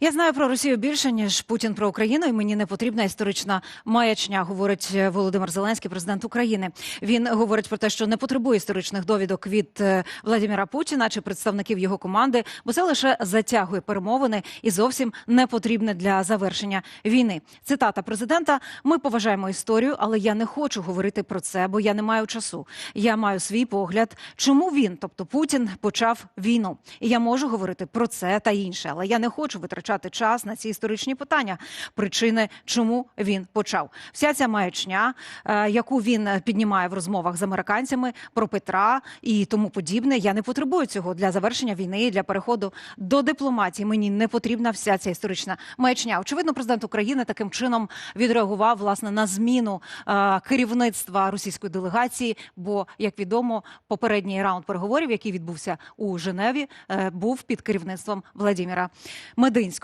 Я знаю про Росію більше ніж Путін про Україну, і мені не потрібна історична маячня, говорить е, Володимир Зеленський, президент України. Він говорить про те, що не потребує історичних довідок від е, Владимира Путіна чи представників його команди, бо це лише затягує перемовини і зовсім не потрібне для завершення війни. Цитата президента: Ми поважаємо історію, але я не хочу говорити про це, бо я не маю часу. Я маю свій погляд, чому він, тобто Путін, почав війну. І я можу говорити про це та інше, але я не хочу витрачати час на ці історичні питання, причини, чому він почав. Вся ця маячня, е, яку він піднімає в розмовах з американцями про Петра і тому подібне. Я не потребую цього для завершення війни, і для переходу до дипломатії. Мені не потрібна вся ця історична маячня. Очевидно, президент України таким чином відреагував власне на зміну е, керівництва російської делегації. Бо, як відомо, попередній раунд переговорів, який відбувся у Женеві, е, був під керівництвом Владимира Мединського.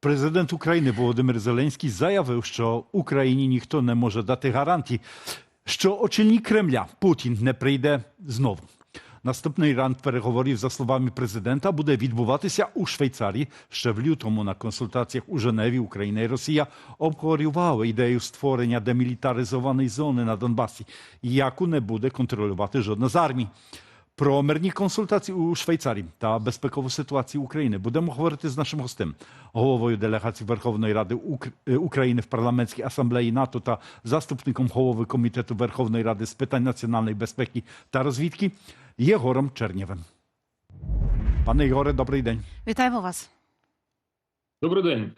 Президент України Володимир Зеленський заявив, що Україні ніхто не може дати гарантій, що очільник Кремля Путін не прийде знову. Наступний раунд переговорів, за словами президента, буде відбуватися у Швейцарії. Ще в лютому на консультаціях у Женеві Україна і Росія обговорювали ідею створення демілітаризованої зони на Донбасі, яку не буде контролювати жодна з армій. Про мирні консультації у Швейцарії та безпекову ситуацію України будемо говорити з нашим гостем, головою делегації Верховної Ради Ук- е, України в парламентській асамблеї НАТО та заступником голови комітету Верховної Ради з питань національної безпеки та розвідки Єгором Чернєвим. Пане Єгоре, добрий день. Вітаємо вас. Добрий день.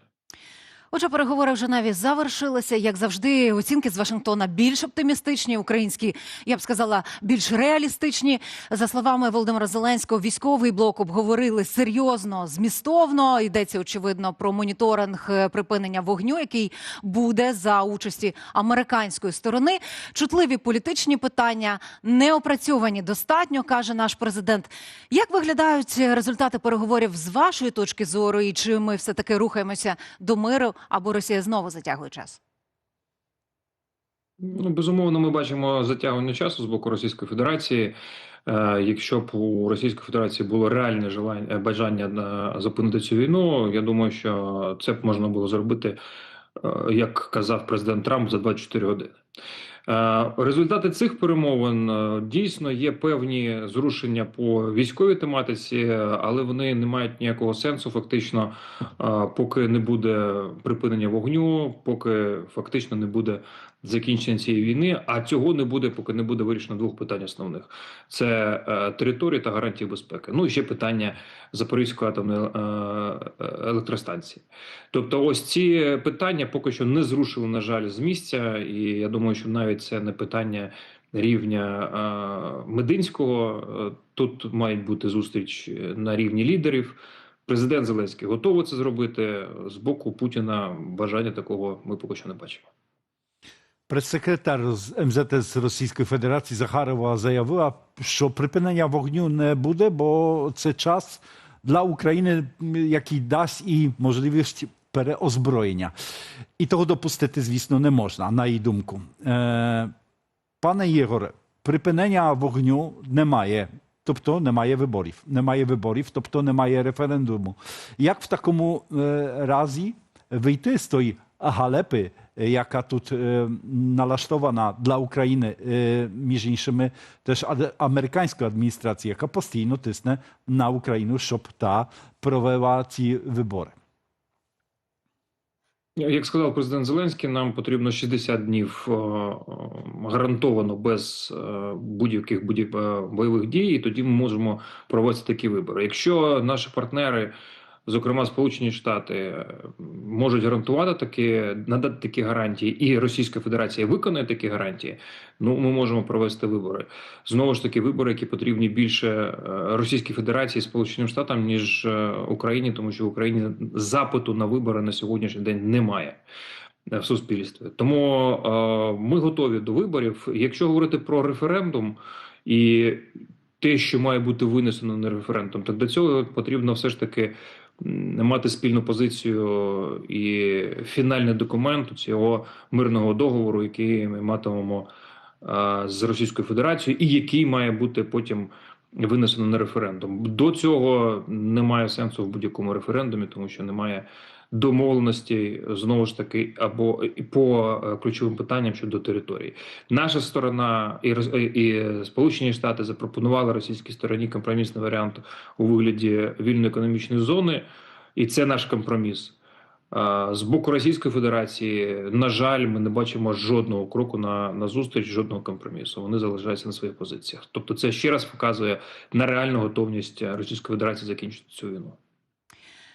Отже, переговори в Женеві завершилися. Як завжди, оцінки з Вашингтона більш оптимістичні, українські, я б сказала, більш реалістичні. За словами Володимира Зеленського, військовий блок обговорили серйозно, змістовно. Йдеться очевидно про моніторинг е, припинення вогню, який буде за участі американської сторони. Чутливі політичні питання не опрацьовані достатньо, каже наш президент. Як виглядають результати переговорів з вашої точки зору, і чи ми все таки рухаємося до миру, або Росія знову затягує час? Ну, безумовно, ми бачимо затягування часу з боку Російської Федерації. Е, Якщо б у Російської Федерації було реальне желання бажання зупинити цю війну, я думаю, що це б можна було зробити, е, як казав президент Трамп, за 24 години. Е, Результати цих перемовин е, дійсно є певні зрушення по військовій тематиці, але вони не мають ніякого сенсу, фактично, е, поки не буде припинення вогню, поки фактично не буде закінчення цієї війни. А цього не буде, поки не буде вирішено двох питань основних: це е, території та гарантії безпеки. Ну і ще питання Запорізької атомної е, е, електростанції. Тобто, ось ці питання поки що не зрушили, на жаль, з місця, і я думаю, що навіть це не питання. Рівня е, Мединського Е, тут мають бути зустріч на рівні лідерів. Президент Зеленський готовий це зробити з боку Путіна. Бажання такого ми поки що не бачимо. Прес-секретар з Російської Федерації Захарова заявила, що припинення вогню не буде, бо це час для України, який дасть і можливість переозброєння. І того допустити, звісно, не можна, на її думку. Е, пане Єгоре, припинення вогню немає. Тобто немає виборів. Немає виборів, тобто немає референдуму. Як в такому е, разі вийти з тої галепи, яка тут налаштована для України, між іншими, теж американська адміністрація, яка постійно тисне на Україну, щоб та провела ці вибори. Як сказав президент Зеленський, нам потрібно 60 днів гарантовано без е, будь-яких будь- е, бойових дій, і тоді ми можемо проводити такі вибори. Якщо наші партнери, зокрема Сполучені Штати, е, можуть гарантувати такі, надати такі гарантії, і Російська Федерація виконує такі гарантії, ну ми можемо провести вибори. Знову ж таки, вибори, які потрібні більше е, Російській Федерації Сполученим Штатам, ніж е, Україні, тому що в Україні запиту на вибори на сьогоднішній день немає в суспільстві. Тому е, ми готові до виборів. Якщо говорити про референдум і те, що має бути винесено на референдум, то для цього потрібно все ж таки мати спільну позицію і фінальний документ цього мирного договору, який ми матимемо з Російською Федерацією, і який має бути потім винесено на референдум. До цього немає сенсу в будь-якому референдумі, тому що немає домовленості знову ж таки або по е, ключовим питанням щодо території. Наша сторона і, і Сполучені Штати запропонували російській стороні компромісний варіант у вигляді вільної економічної зони, і це наш компроміс. З боку Російської Федерації, на жаль, ми не бачимо жодного кроку на, на зустріч, жодного компромісу. Вони залишаються на своїх позиціях. Тобто, це ще раз показує на реальну готовність Російської Федерації закінчити цю війну.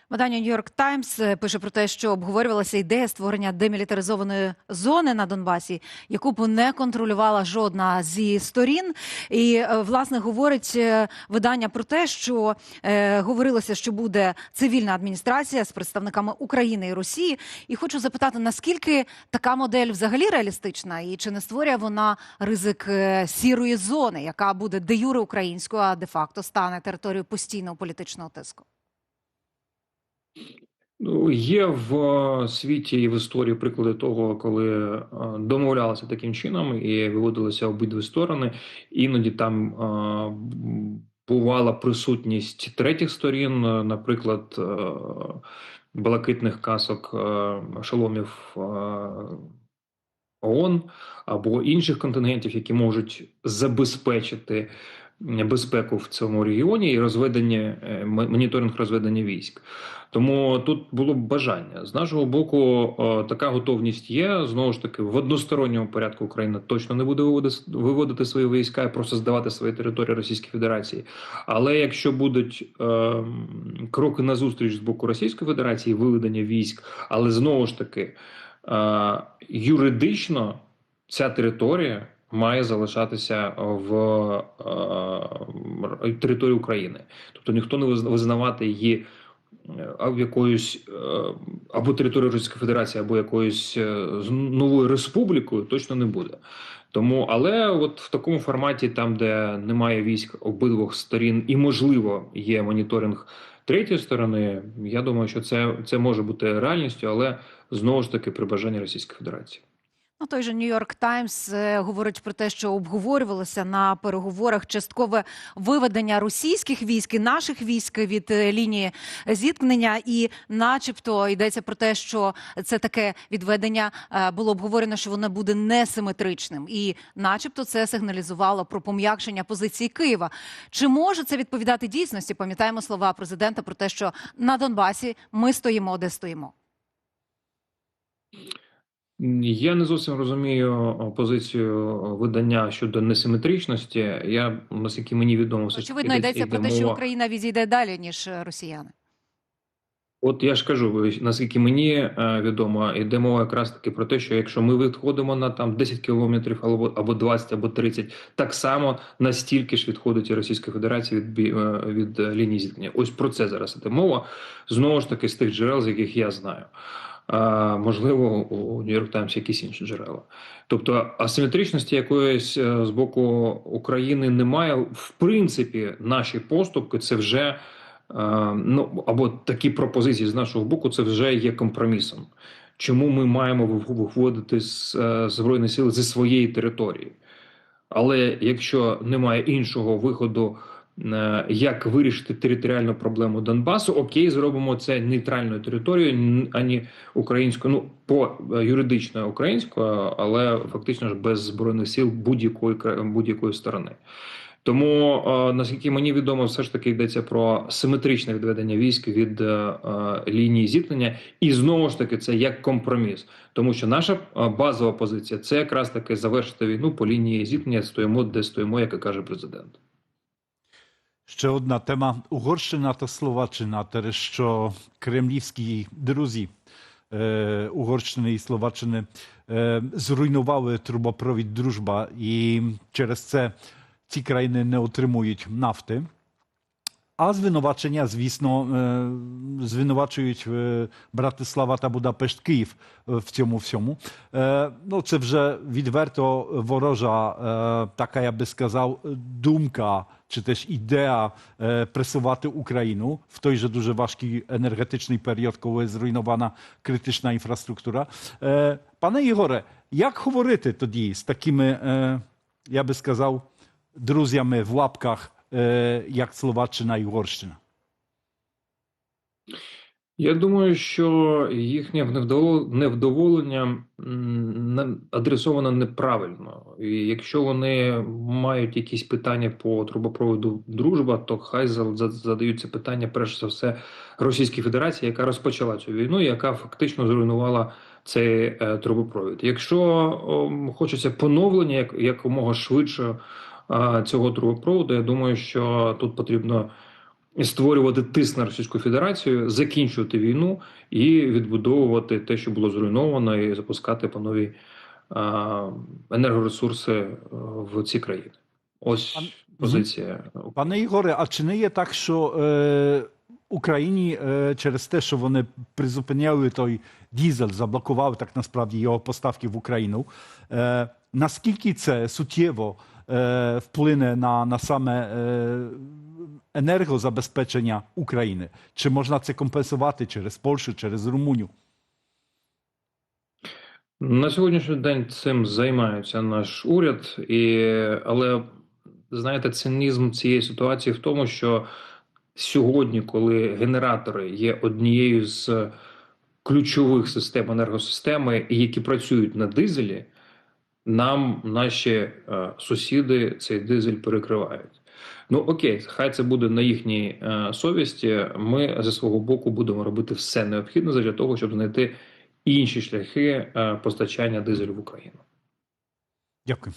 Видання York Times е, пише про те, що обговорювалася ідея створення демілітаризованої зони на Донбасі, яку б не контролювала жодна зі сторін. І е, власне говорить е, видання про те, що е, говорилося, що буде цивільна адміністрація з представниками України і Росії. І хочу запитати, наскільки така модель взагалі реалістична, і чи не створює вона ризик сірої зони, яка буде де юре українською, а де факто стане територією постійного політичного тиску? Ну, є в е, світі і в історії приклади того, коли е, домовлялися таким чином і виводилися обидві сторони. Іноді там е, бувала присутність третіх сторін, наприклад, блакитних касок шоломів ООН або інших контингентів, які можуть забезпечити безпеку в цьому регіоні і розведення е, моніторинг розведення військ. Тому тут було б бажання з нашого боку. е, Така готовність є. Знову ж таки, в односторонньому порядку Україна точно не буде виводити, свої війська і просто здавати свої території Російській Федерації. Але якщо будуть е, кроки назустріч з боку Російської Федерації, виведення військ, але знову ж таки е, юридично ця територія має залишатися в е, території України, тобто ніхто не визна- визнавати її е, в якоюсь е, або територію Російської Федерації, або якоюсь е, новою республікою точно не буде. Тому, але от в такому форматі, там де немає військ обидвох сторін, і можливо є моніторинг третьої сторони, я думаю, що це, це може бути реальністю, але знову ж таки при бажанні Російської Федерації. Ну, той же Нью-Йорк Таймс е, говорить про те, що обговорювалося на переговорах часткове виведення російських військ і наших військ від е, лінії зіткнення, і, начебто, йдеться про те, що це таке відведення е, було обговорено, що воно буде несиметричним, і, начебто, це сигналізувало про пом'якшення позиції Києва. Чи може це відповідати дійсності? Пам'ятаємо слова президента про те, що на Донбасі ми стоїмо, де стоїмо. Я не зовсім розумію позицію видання щодо несиметричності. Я наскільки мені відомо, все Очевидно, йдеться йде про те, що Україна відійде далі ніж е, росіяни. От я ж кажу, наскільки мені е, відомо, йде мова якраз таки про те, що якщо ми відходимо на там 10 кілометрів або або 20, або 30, так само настільки ж відходить і Російська Федерація від е, від лінії зіткнення. Ось про це зараз іде мова. Знову ж таки, з тих джерел, з яких я знаю. Можливо, у Нью-Йорк Таймс якісь інші джерела. Тобто асиметричності якоїсь е, з боку України немає. В принципі, наші поступки це вже е, ну або такі пропозиції з нашого боку, це вже є компромісом. Чому ми маємо виводити з е, збройні сили зі своєї території? Але якщо немає іншого виходу, як вирішити територіальну проблему Донбасу, окей, зробимо це нейтральною територією, ані українською, ну по е, юридично українською, але фактично ж без збройних сил будь-якої будь-якої сторони. Тому е, наскільки мені відомо, все ж таки йдеться про симетричне відведення військ від е, е, лінії зіткнення, і знову ж таки це як компроміс, тому що наша е, базова позиція це якраз таки завершити війну по лінії зіткнення. Стоїмо, де стоїмо, як і каже президент. Ще одна тема. Угорщина та Словаччина, через що кремлівські друзі е, Угорщини і Словаччини е, зруйнували трубопровід дружба, і через це ці країни не отримують нафти. А звинувачення, звісно, е, звинувачують е, Братислава та Будапешт Київ е, в цьому всьому. Е, Ну, це вже відверто ворожа, е, така я би сказав, думка чи теж ідея е, пресувати Україну в той же дуже важкий енергетичний період, коли зруйнована критична інфраструктура. Е, Пане Ігоре, як говорити тоді з такими, е, я е, як Словаччина і Угорщина? Я думаю, що їхнє невдоволення адресовано неправильно. І якщо вони мають якісь питання по трубопроводу дружба, то хай за- за- задають це питання перш за все Російській Федерації, яка розпочала цю війну, яка фактично зруйнувала цей е, трубопровід. Якщо ом, хочеться поновлення як, якомога швидше цього трубопроводу, я думаю, що тут потрібно створювати тиск на Російську Федерацію, закінчувати війну і відбудовувати те, що було зруйновано, і запускати по нові енергоресурси е, в ці країни. Ось позиція. Пане Ігоре, а чи не є так, що е, Україні е, через те, що вони призупиняли той дізель, заблокували так насправді його поставки в Україну, е, наскільки це суттєво на, на саме е, енергозабезпечення України? Чи можна це компенсувати через Польщу, через Румунію? На сьогоднішній день цим займається наш уряд, і, але знаєте, цинізм цієї ситуації в тому, що сьогодні, коли генератори є однією з ключових систем енергосистеми, які працюють на дизелі, нам наші е, сусіди цей дизель перекривають. Ну окей, хай це буде на їхній е, совісті. Ми зі свого боку будемо робити все необхідне для того, щоб знайти інші шляхи е, постачання дизелю в Україну. Дякую.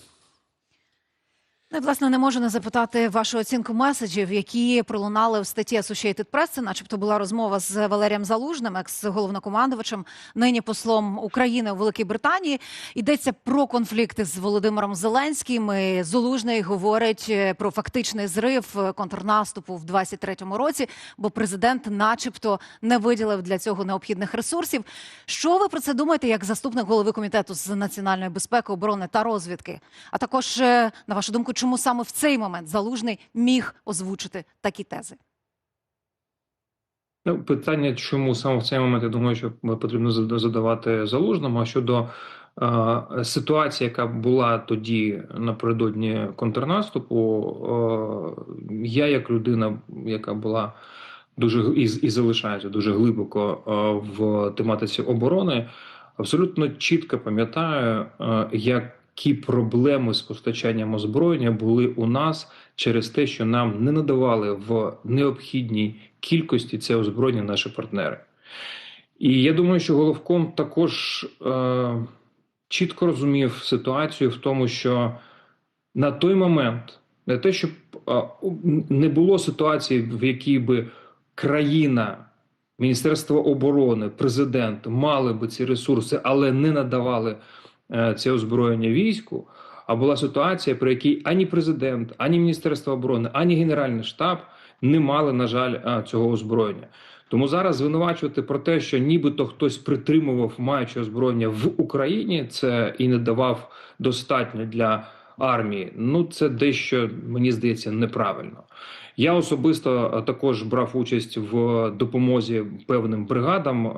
Ну, власне, не можу не запитати вашу оцінку меседжів, які пролунали в статті Associated Press. Це начебто була розмова з Валерієм Залужним, екс-головнокомандувачем, нині послом України у Великій Британії. Йдеться про конфлікти з Володимиром Зеленським. І Залужний говорить е, про фактичний зрив е, контрнаступу в 23-му році, бо президент, начебто, не виділив для цього необхідних ресурсів. Що ви про це думаєте, як заступник голови комітету з національної безпеки, оборони та розвідки? А також, е, на вашу думку, чому саме в цей момент залужний міг озвучити такі тези? Ну, питання, чому саме в цей момент, я думаю, що потрібно задавати залужному. А щодо е, ситуації, яка була тоді напередодні контрнаступу, е, я, як людина, яка була дуже і, і залишається дуже глибоко е, в тематиці оборони, абсолютно чітко пам'ятаю, е, які проблеми з постачанням озброєння були у нас через те, що нам не надавали в необхідній кількості це озброєння наші партнери. І я думаю, що головком також е, чітко розумів ситуацію в тому, що на той момент не те, щоб е, не було ситуації, в якій би країна, Міністерство оборони, президент мали би ці ресурси, але не надавали це озброєння війську. А була ситуація, при якій ані президент, ані Міністерство оборони, ані Генеральний штаб не мали, на жаль, цього озброєння. Тому зараз звинувачувати про те, що нібито хтось притримував маючи озброєння в Україні, це і не давав достатньо для армії. Ну це дещо мені здається неправильно. Я особисто також брав участь в допомозі певним бригадам,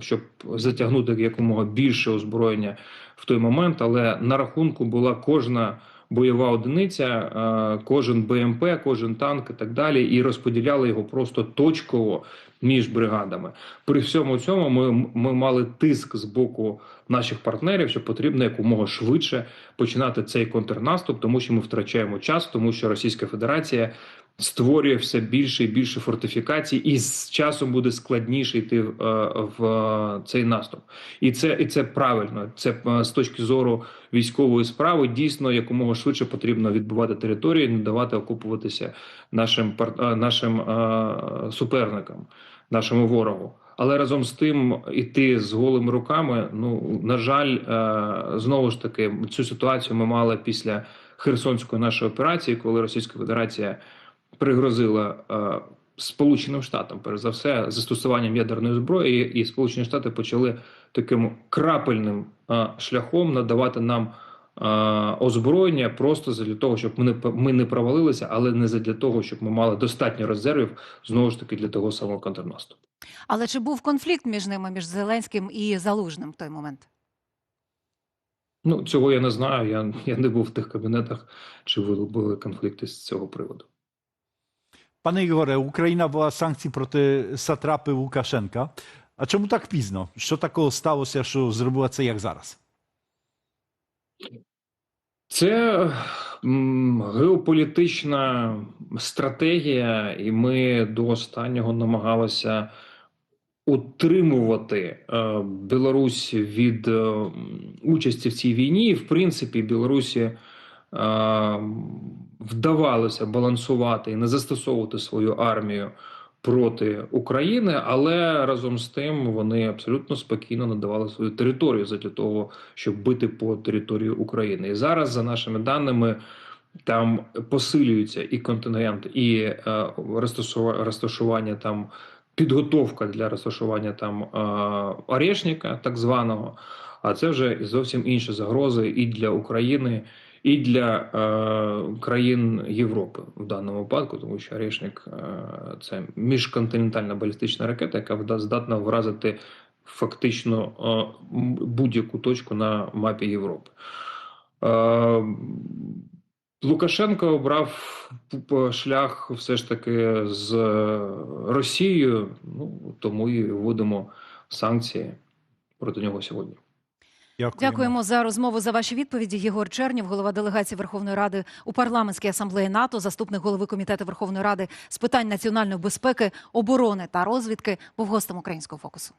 щоб затягнути якомога більше озброєння в той момент. Але на рахунку була кожна бойова одиниця, е, кожен БМП, кожен танк і так далі, і розподіляли його просто точково між бригадами. При всьому цьому ми, ми мали тиск з боку наших партнерів, що потрібно якомога швидше починати цей контрнаступ, тому що ми втрачаємо час, тому що Російська Федерація. Створює все більше і більше фортифікацій, і з часом буде складніше йти е, в е, цей наступ, і це і це правильно. Це е, з точки зору військової справи дійсно якомога швидше потрібно відбувати території, не давати окупуватися нашим нашим суперникам, нашому ворогу. Але разом з тим іти з голими руками. Ну на жаль, знову ж таки, цю ситуацію ми мали після Херсонської нашої операції, коли Російська Федерація пригрозила е, Сполученим Штатам, перш за все, застосуванням ядерної зброї, і Сполучені Штати почали таким крапельним е, шляхом надавати нам е, озброєння просто для того, щоб ми не ми не провалилися, але не для того, щоб ми мали достатньо резервів знову ж таки для того самого контрнаступу. Але чи був конфлікт між ними, між Зеленським і Залужним в той момент? Ну цього я не знаю. Я, я не був в тих кабінетах, чи були, були конфлікти з цього приводу. Panie Igorze, Україна ввела санкції проти сатрапи Лукашенка. А чому так пізно? Що такого сталося, що зробила це як зараз? Це геополітична стратегія, і ми до останнього намагалися утримувати е, Білорусь від е, участі в цій війні. В принципі, Білорусі е, вдавалося балансувати і не застосовувати свою армію проти України, але разом з тим вони абсолютно спокійно надавали свою територію задля того, щоб бити по території України. І зараз, за нашими даними, там посилюється і контингент, і е, розташування там. Підготовка для розташування там е, орешника, так званого, а це вже зовсім інші загрози і для України, і для е, країн Європи в даному випадку, тому що орешник е, це міжконтинентальна балістична ракета, яка здатна вразити фактично е, будь-яку точку на мапі Європи. Е, Лукашенко обрав шлях все ж таки з Росією, ну тому і вводимо санкції проти нього сьогодні. Дякуємо за розмову за ваші відповіді. Єгор Чернів, голова делегації Верховної Ради у парламентській асамблеї НАТО, заступник голови комітету Верховної Ради з питань національної безпеки, оборони та розвідки, був гостем українського фокусу.